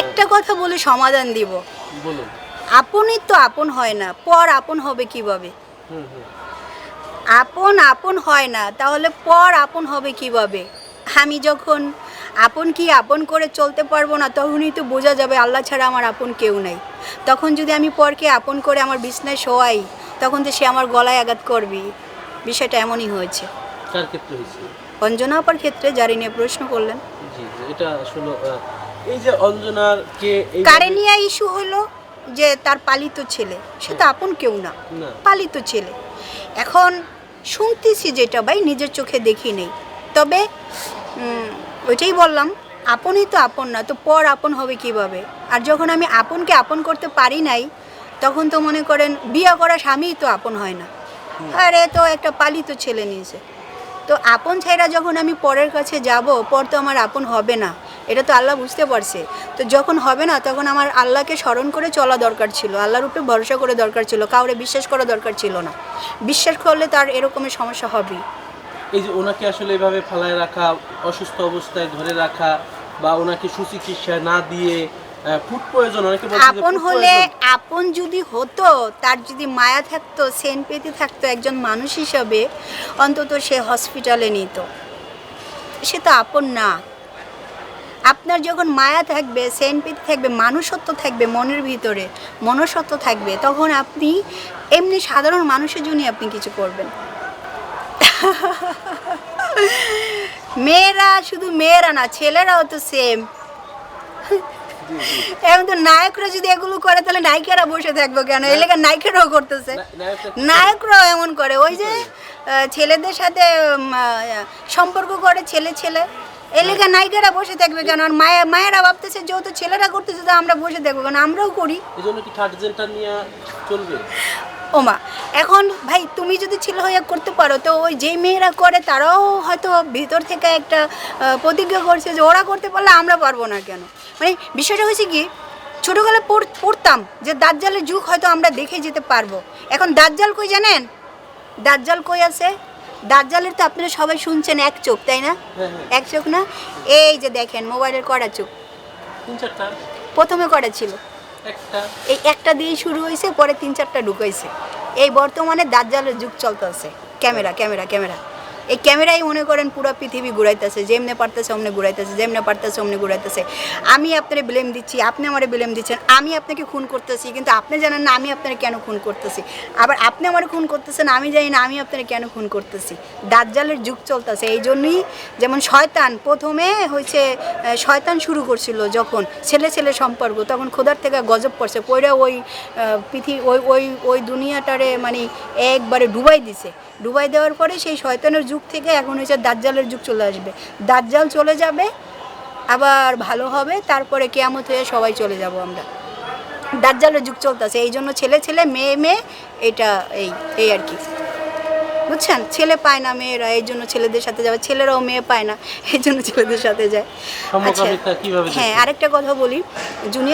একটা কথা বলে সমাধান দিব। বলুন। আপনই তো আপন হয় না পর আপন হবে কীভাবে? আপন আপন হয় না তাহলে পর আপন হবে কীভাবে? আমি যখন আপন কি আপন করে চলতে পারব না তখনই তো বোঝা যাবে আল্লাহ ছাড়া আমার আপন কেউ নাই। তখন যদি আমি পরকে আপন করে আমার বিছনায় শোয়াই তখন তো সে আমার গলায় আঘাত করবি। বিষয়টা এমনই হয়েছে। অঞ্জনা আপার ক্ষেত্রে যারি নিয়ে প্রশ্ন করলেন। জি এটা আসলে এই যে অঞ্জনার কে এই কারে নিয়ে ইস্যু হলো যে তার পালিত ছেলে সে তো আপন কেউ না না। পালিত ছেলে। এখন শুনতেছি যেটা ভাই নিজের চোখে দেখি নেই। তবে ওইটাই বললাম আপনই তো আপন না তো পর আপন হবে কীভাবে? আর যখন আমি আপনকে আপন করতে পারি নাই তখন তো মনে করেন বিয়ে করা স্বামীই তো আপন হয় না। আরে তো একটা পালিত ছেলে নিয়েছে। তো আপন ছাইরা যখন আমি পরের কাছে যাব পর তো আমার আপন হবে না। এটা তো আল্লাহ বুঝতে পারছে। তো যখন হবে না তখন আমার আল্লাহকে স্মরণ করে চলা দরকার ছিল। আল্লাহর উপরে ভরসা করে দরকার ছিল কাউরে বিশ্বাস করা দরকার ছিল না। বিশ্বাস করলে তার এরকমের সমস্যা হবেই। এই যে ওনাকে আসলে এভাবে ফালায় রাখা অসুস্থ অবস্থায় ধরে রাখা বা ওনাকে সুচিকিৎসা না দিয়ে আপন হলে আপন যদি হতো তার যদি মায়া থাকতো সেন পেতে থাকতো একজন মানুষ হিসাবে অন্তত সে হসপিটালে নিত। সে তো আপন না। আপনার যখন মায়া থাকবে সেন পেতে থাকবে, মানুষত্ব থাকবে মনের ভিতরে মনুষ্যত্ব থাকবে, তখন আপনি এমনি সাধারণ মানুষের জন্যই আপনি কিছু করবেন। মেয়েরা শুধু মেয়েরা না, ছেলেরাও তো সেম এখন তো নায়করা যদি এগুলো করে, তাহলে নায়িকারা বসে থাকবে কেন? লেগে নায়িকারাও করতেছে। নায়করাও এমন করে। ওই যে ছেলেদের সাথে সম্পর্ক করে ছেলে ছেলে। এই লেগে নায়িকারা বসে থাকবে কেন? আর মায়া মায়েরা ভাবতেছে যেহেতু ছেলেরা করতেছে তো আমরা বসে থাকব কেন? আমরাও করি। এই জন্য কি থার্ড জেন্টার নিয়ে চলবে? ওমা এখন ভাই তুমি যদি ছেলে হয়ে করতে পারো তো ওই যেই মেয়েরা করে তারাও হয়তো ভিতর থেকে একটা প্রতিজ্ঞা করছে যে ওরা করতে পারলে আমরা পারব না কেন? মানে বিষয়টা হয়েছে কি ছোটোবেলায় পড়- পড়তাম যে দাজ্জালের যুগ হয়তো আমরা দেখে যেতে পারব। এখন দাজ্জাল কই জানেন? দাজ্জাল কই আছে? দাজ্জালের তো আপনারা সবাই শুনছেন এক চোখ তাই না? হ্যাঁ হ্যাঁ। এক চোখ না? এই যে দেখেন মোবাইলের কড়া চোখ। প্রথমে কড়া ছিল। এই একটা দিয়ে শুরু হয়েছে পরে তিন চারটা ঢুকাইছে। এই বর্তমানে দাজ্জালের যুগ চলতে আছে ক্যামেরা ক্যামেরা ক্যামেরা। এই ক্যামেরাই মনে করেন পুরো পৃথিবী ঘুরাইতেছে, যেমনে পারতেছে অমনে ঘুরাইতেছে, যেমনে পারতেছে অমনে ঘুরাইতেছে। আমি আপনারে ব্লেম দিচ্ছি, আপনি আমারে ব্লেম দিচ্ছেন, আমি আপনাকে খুন করতেছি, কিন্তু আপনি জানেন না আমি আপনারে কেন খুন করতেছি। আবার আপনি আমার খুন করতেছেন, আমি জানি না আমি আপনারে কেন খুন করতেছি। দাজ্জালের যুগ চলতেছে, এই জন্যই যেমন শয়তান প্রথমে হয়েছে শয়তান শুরু করছিল যখন ছেলে ছেলে সম্পর্ক, তখন খোদার থেকে গজব পড়ছে পড়ে ওই পৃথিবী ওই ওই ওই দুনিয়াটারে মানে একবারে ডুবাই দিছে। ডুবাই দেওয়ার পরে সেই শয়তানের যুগ থেকে এখন হচ্ছে দাজ্জালের যুগ চলে আসবে। দাজ্জাল চলে যাবে আবার ভালো হবে তারপরে কেয়ামত হয়ে সবাই চলে যাব আমরা। দাজ্জালের যুগ চলতেছে এই জন্য ছেলে ছেলে মেয়ে মেয়ে এটা এই এই আর কি। বুঝছেন? ছেলে পায় না মেয়েরা এই জন্য ছেলেদের সাথে যাবে ছেলেরাও মেয়ে পায় না এই জন্য ছেলেদের সাথে যায়। আচ্ছা হ্যাঁ আরেকটা কথা বলি। জুনিয়র